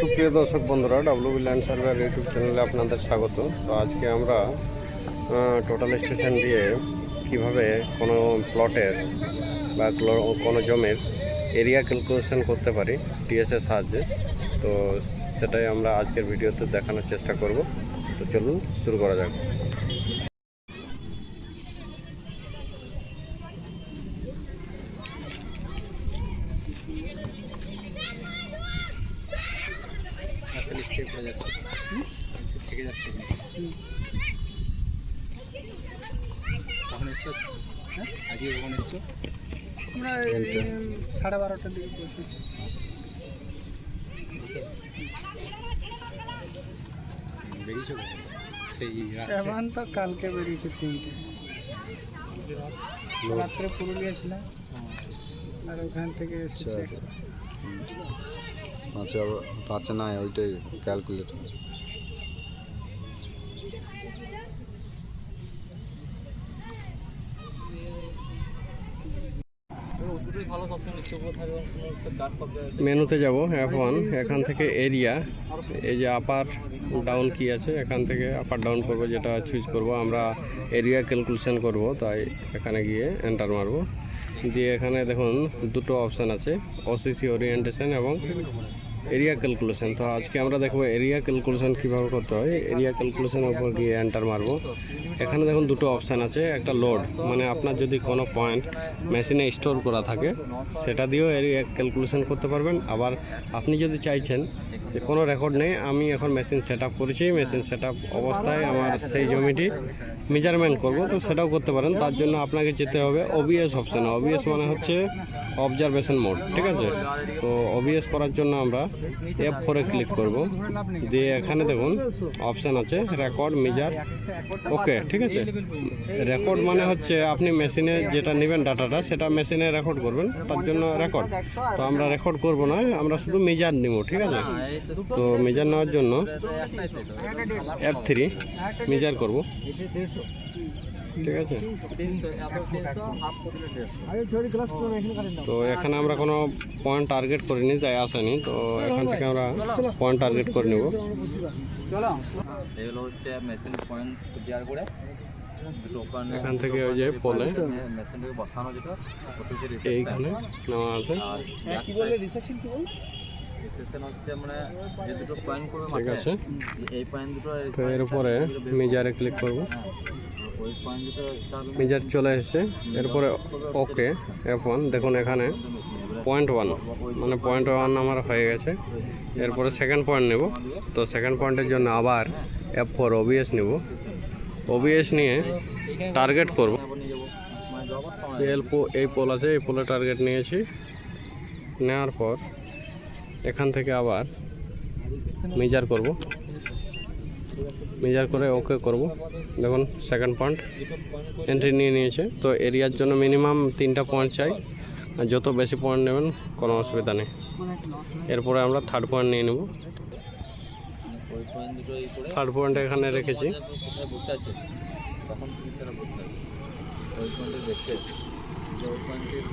সুপ্রিয় দর্শক বন্ধুরা বি ল্যান্ড সার্ভার ইউটিউব চ্যানেলে আপনাদের স্বাগত। তো আজকে আমরা টোটাল স্টেশন দিয়ে কীভাবে কোনো প্লটের বা কোনো জমির এরিয়া ক্যালকুলেশন করতে পারি টিএসের সাহায্যে। তো সেটাই আমরা আজকের ভিডিওতে দেখানোর চেষ্টা করব। তো চলুন শুরু করা যাক। স্টেপ হয়ে যাচ্ছে। আচ্ছা, থেকে যাচ্ছে। কখন এসছো? হ্যাঁ? আজকে কখন এসছো? আমরা এই সাড়ে বারোটার দিকে পৌঁছেছি। বেরিয়েছো সেই? এখন তো কালকে বেরিয়েছে তিনটে। রাত্রে পুরুলিয়া ছিলাম। আর ওখান থেকে এসেছি আচ্ছা, আচ্ছা আচ্ছা না ওইটাই ক্যালকুলেট মেনুতে যাব এখন এখান থেকে এরিয়া এই যে আপার ডাউন কি আছে এখান থেকে আপার ডাউন করব যেটা চুজ করব। আমরা এরিয়া ক্যালকুলেশন করব তাই এখানে গিয়ে এন্টার মারব। দিয়ে এখানে দেখুন দুটো অপশান আছে ওসিসি ওরিয়েন্টেশন এবং এরিয়া ক্যালকুলেশন তো আজকে আমরা দেখব এরিয়া ক্যালকুলেশন কীভাবে করতে হয়। এরিয়া ক্যালকুলেশনের উপর গিয়ে এন্টার মারবো। এখানে দেখুন দুটো অপশান আছে, একটা লোড মানে আপনার যদি কোনো পয়েন্ট মেশিনে স্টোর করা থাকে, সেটা দিয়েও এরিয়া ক্যালকুলেশন করতে পারবেন। আবার আপনি যদি চাইছেন যে কোনো রেকর্ড নেই, আমি এখন মেশিন সেট আপ করেছি মেশিন সেট আপ অবস্থায় আমার সেই জমিটি মেজারমেন্ট করব, তো সেটাও করতে পারেন। তার জন্য আপনাকে যেতে হবে ওবিএস অপশানে ওবিএস মানে হচ্ছে অবজারভেশন মোড ঠিক আছে? তো ওবিএস করার জন্য আমরা এফ ফোরে ক্লিক করব। দিয়ে এখানে দেখুন অপশান আছে রেকর্ড মেজার ওকে ঠিক আছে। রেকর্ড মানে হচ্ছে আপনি মেশিনে যেটা নেবেন ডাটাটা সেটা মেশিনে রেকর্ড করবেন, তার জন্য রেকর্ড তো আমরা রেকর্ড করব না, আমরা শুধু মেজার নেব, ঠিক আছে? তো মেজার নেওয়ার জন্য এফ থ্রি মেজার করব। ঠিক আছে? তো এখানে আমরা কোনো পয়েন্ট টার্গেট করিনি, তাই আসেনি। তো এখান থেকে আমরা পয়েন্ট টার্গেট করে নেব। এগুলো হচ্ছে মেশিন পয়েন্ট ক্লিয়ার করে এখান থেকে ওই যে পলে মেশিনটাকে বসানো যেটা। এইখানে নেওয়া আছে। কি বলে করবে ঠিক আছে তো মেজারে ক্লিক করব। মেজার চলে এসেছে। এরপরে ওকে এফ ওয়ান দেখুন এখানে। পয়েন্ট ওয়ান মানে পয়েন্ট ওয়ান আমার হয়ে গেছে। এরপরে সেকেন্ড পয়েন্ট নেব। তো সেকেন্ড পয়েন্টের জন্য আবার এফ ফোর ওবিএস নেব। ওবিএস নিয়ে টার্গেট করব। যে পো- এই পোল আছে, এই পোলে টার্গেট নিয়েছি। নেওয়ার পর এখান থেকে আবার মেজার করব। মেজার করে ওকে করব। দেখুন সেকেন্ড পয়েন্ট এন্ট্রি নিয়ে নিয়েছে। তো এরিয়ার জন্য মিনিমাম তিনটা পয়েন্ট চাই। আর যত বেশি পয়েন্ট নেবেন, কোনো অসুবিধা নেই। এরপরে আমরা থার্ড পয়েন্ট নিয়ে নেব। থার্ড পয়েন্ট এখানে রেখেছি।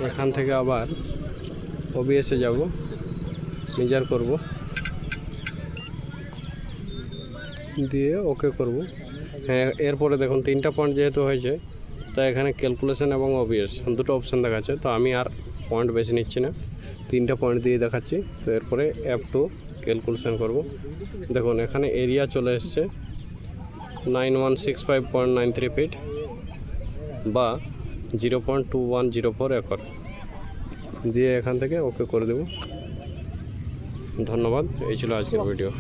এখান থেকে আবার ওবিএসে যাব। মেজার করব। দিয়ে ওকে করব। হ্যাঁ এরপরে দেখুন তিনটা পয়েন্ট যেহেতু হয়েছে তাই এখানে ক্যালকুলেশন এবং ওবিএস দুটো অপশান দেখাচ্ছে তো আমি আর পয়েন্ট বেশি নিচ্ছি না তিনটা পয়েন্ট দিয়ে দেখাচ্ছি। তো এরপরে অ্যাপ টু ক্যালকুলেশন করব। দেখুন এখানে এরিয়া চলে এসছে nine one six five point nine three feet বা zero point two one zero four acre দিয়ে এখান থেকে ওকে করে দেব। ধন্যবাদ এই ছিল আজকের ভিডিও